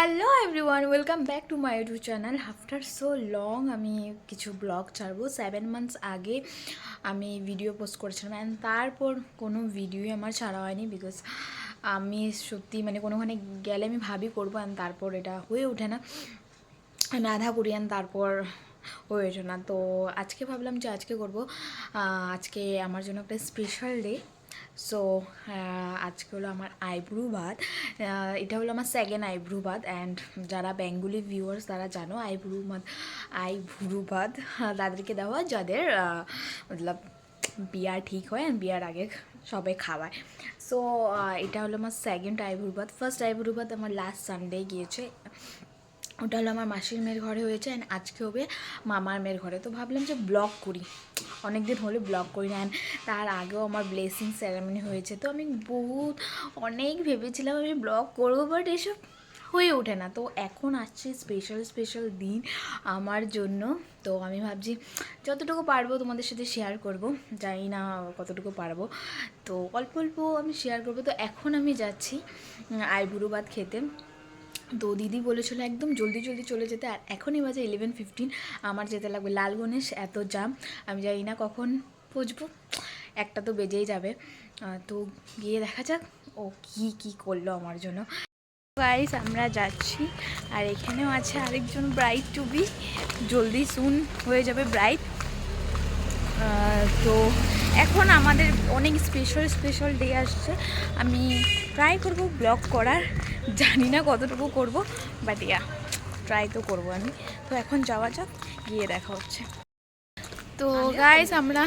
Hello everyone welcome back to my YouTube channel after so long আমি কিছু blog ছাড়বো। Seven months আগে আমি ভিডিও পোস্ট করেছিলাম অ্যান্ড তারপর কোনো ভিডিওই আমার ছাড়া হয়নি বিকজ আমি সত্যি মানে কোনোখানে গেলে আমি ভাবি করব অ্যান্ড তারপর এটা হয়ে ওঠে না। আমি আধা করি অ্যান্ড তারপর হয়ে ওঠে না। তো আজকে ভাবলাম যে আজকে করব। আজকে আমার জন্য একটা স্পেশাল ডে সো আজকে হলো আমার আইব্রু ভাত এটা হলো আমার সেকেন্ড আইব্রু ভাত অ্যান্ড যারা বেঙ্গলি ভিউয়ার্স তারা জানো আইব্রু ভাত আইব্রু ভাত তাদেরকে দেওয়া যাদের মতলব বিয়া ঠিক হয় অ্যান্ড বিয়ার আগে সবাই খাওয়ায়। সো এটা হলো আমার সেকেন্ড আইব্রু ভাত ফার্স্ট আইব্রু ভাত আমার লাস্ট সানডে গিয়েছে। ওটা হলো আমার মাসির মেয়ের ঘরে হয়েছে অ্যান্ড আজকে হবে মামার মেয়ের ঘরে। তো ভাবলাম যে ব্লগ করি। অনেক দিন হলে ব্লগ করি না তার আগেও আমার ব্লেসিং সেরেমনি হয়েছে। তো আমি বহুত, অনেক ভেবেছিলাম আমি ব্লগ করব বাট এসব হয়ে ওঠে না। তো এখন আসছে স্পেশাল স্পেশাল দিন আমার জন্য। তো আমি ভাবছি যতটুকু পারব তোমাদের সাথে শেয়ার করব। জানি না কতটুকু পারব। তো অল্প অল্প আমি শেয়ার করব। তো এখন আমি যাচ্ছি আইবুড়ো ভাত খেতে। তো দিদি বলেছিল একদম জলদি জলদি চলে যেতে। আর এখনই বাজে ইলেভেন ফিফটিন আমার যেতে লাগবে লাল গণেশ, এত জাম আমি জানি না কখন পৌঁছবো। একটা তো বেজেই যাবে। তো গিয়ে দেখা যাক ও কি কি করল আমার জন্য। গাইস আমরা যাচ্ছি। আর এখানেও আছে আরেকজন ব্রাইট টু বি জলদি সুন হয়ে যাবে ব্রাইট তো এখন আমাদের অনেক স্পেশাল স্পেশাল ডে আসছে। আমি ট্রাই করব ব্লগ করার। জানি না কতটুকু করব বাট ইয়া ট্রাই তো করব আমি। তো এখন যাওয়া যাক গিয়ে দেখা হচ্ছে। তো গাইস আমরা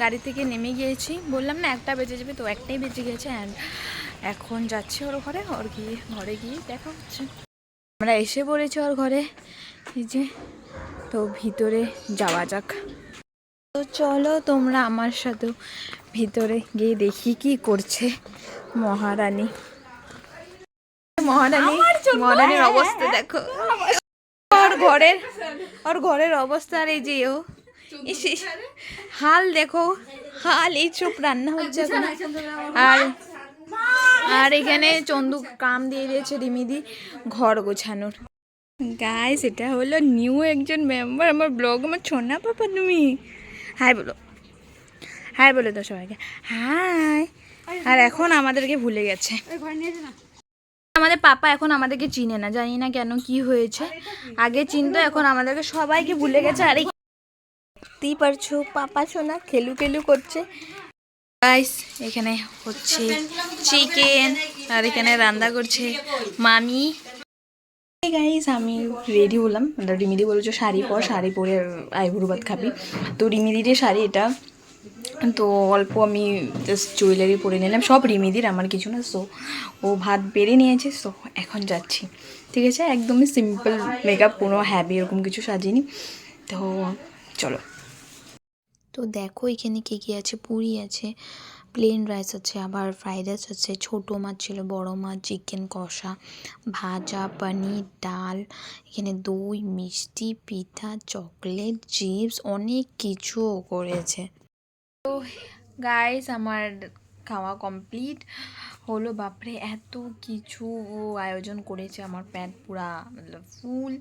গাড়ি থেকে নেমে গিয়েছি। বললাম না একটা বেজে যাবে তো একটাই বেজে গেছে অ্যান্ড এখন যাচ্ছি ওর ঘরে। ওর গিয়ে ঘরে গিয়ে দেখা হচ্ছে। আমরা এসে পড়েছি ওর ঘরে। এই যে তো ভিতরে যাওয়া যাক। তো চলো তোমরা আমার সাথে ভিতরে গিয়ে দেখি কি করছে মহারানী। মহারানী মহারানীর অবস্থা দেখো। ওর ঘরের ওর ঘরের অবস্থা আর এই যে ও। হাল দেখো হাল এই চুপ রান্না হচ্ছে এখন। আর আর এখানে চন্দু কাম দিয়ে দিয়েছে রিমিদি ঘর গোছানোর। গাইস এটা হলো নিউ একজন মেম্বার আমার ব্লগ আমার ছোনা পাপা তুমি? হাই বলো। হাই বলে তো সবাইকে। হাই। আর এখন আমাদেরকে ভুলে গেছে। আমাদের পাপা এখন আমাদেরকে চিনে না জানি না কেন কি হয়েছে। আগে চিনতো এখন আমাদেরকে সবাইকে ভুলে গেছে। আর এই- দেখতেই পারছ পাপা সোনা খেলু খেলু করছে। গাইস এখানে হচ্ছে চিকেন আর এখানে রান্না করছে মামি। গাইস আমি রেডি হলাম। রিমিদি বলেছ, শাড়ি পর, শাড়ি পরে আইবুড়ো ভাত খাবি। তো রিমিদির শাড়ি এটা। তো অল্প আমি জাস্ট জুয়েলারি পরে নিলাম। সব রিমিদির আমার কিছু না সো ও ভাত বেড়ে নিয়েছে সো এখন যাচ্ছি। ঠিক আছে? একদমই সিম্পল মেকআপ কোনো হ্যাবি এরকম কিছু সাজিনি। তো চলো। তো দেখো এখানে কী কী আছে, পুরি আছে প্লেন রাইস আছে, আবার ফ্রাইড রাইস আছে, ছোটো মাছ ছিল, বড় মাছ চিকেন কষা, ভাজা, পনির, ডাল, এখানে দই, মিষ্টি, পিঠা চকলেট চিপস অনেক কিছুও করেছে। তো গাইস আমার খাওয়া কমপ্লিট হলো, বাপরে, এত কিছু আয়োজন করেছে, আমার প্যান্ট পুরা মতলব ফুল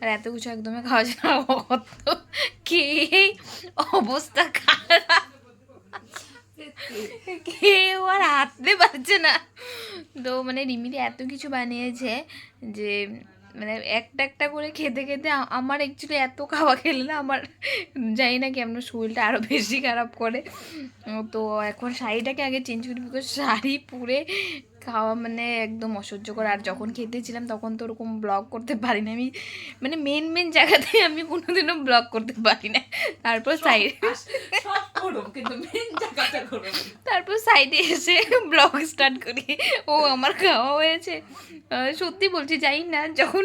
আর এত কিছু একদমই খাওয়া অত কে অবস্থা খারাপ। কেউ আর হাঁটতে পারছে না। তো মানে রিমিদি এত কিছু বানিয়েছে যে মানে একটা একটা করে খেতে খেতে আমার অ্যাকচুয়ালি এত খাওয়া খেলে না, আমার জানি না কেমন শরীরটা আরও বেশি খারাপ করে। তো এখন শাড়িটাকে আগে চেঞ্জ করি বিকজ শাড়ি পুরে খাওয়া মানে একদম অসহ্যকর। আর যখন খেতেছিলাম তখন তো ওরকম ব্লগ করতে পারি না আমি মানে মেন মেন জায়গাতে আমি কোনোদিনও ব্লগ করতে পারি না তারপর সাইড তারপর সাইডে এসে ব্লগ স্টার্ট করি। ও আমার খাওয়া হয়েছে। সত্যি বলছি যাই না যখন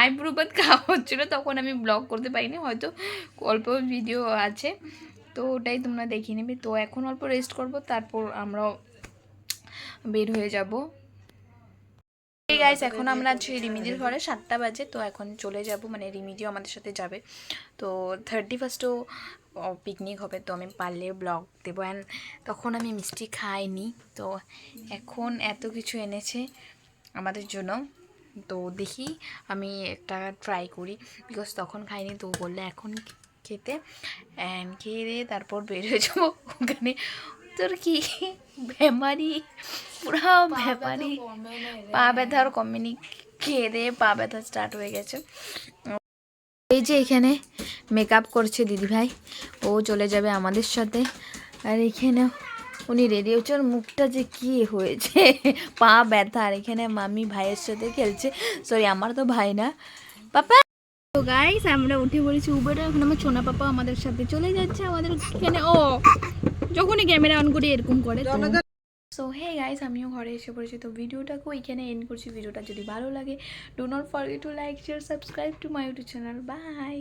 আইব্রো বাদ খাওয়া হচ্ছিল তখন আমি ব্লগ করতে পারিনি। হয়তো অল্প ভিডিও আছে। তো ওটাই তোমরা দেখে নেবে। তো এখন অল্প রেস্ট করব তারপর আমরাও বের হয়ে যাব। এই গাইস এখন আমরা আছি রিমিদির ঘরে, সাতটা বাজে, তো এখন চলে যাব মানে রিমিদিও আমাদের সাথে যাবে। তো থার্টি ফার্স্টও পিকনিক হবে, তো আমি পারলে ব্লগ দেবো। অ্যান্ড তখন আমি মিষ্টি খাইনি, তো এখন এত কিছু এনেছে আমাদের জন্য। তো দেখি আমি একটা ট্রাই করি বিকজ তখন খাইনি, তো বললে, এখন খেতে। অ্যান্ড খেয়ে তারপর বের হয়ে যাব ওখানে। তোর কি বেমারি পুরো বেমারি পা ব্যথা আর কমেনি খেয়ে দিয়ে পা ব্যথা স্টার্ট হয়ে গেছে। এই যে এখানে মেকআপ করছে দিদিভাই ও চলে যাবে আমাদের সাথে। আর এখানে উনি রেডি হচ্ছে ওর মুখটা যে কি হয়েছে? পা ব্যথা আর এখানে মামি ভাইয়ের সাথে খেলছে। সরি আমার তো ভাই না। পাপা! তো গাইস আমরা উঠে পড়েছি উবেরে এখন আমার সোনা পাপা আমাদের সাথে চলে যাচ্ছে আমাদের এখানে। ও! যখনই ক্যামেরা অন করি এরকম করে সো হে গাইস আমিও ঘরে এসে পড়েছি। তো ভিডিওটাকেও এখানে এন্ড করছি। ভিডিওটা যদি ভালো লাগে do not forget to like share subscribe to my YouTube channel bye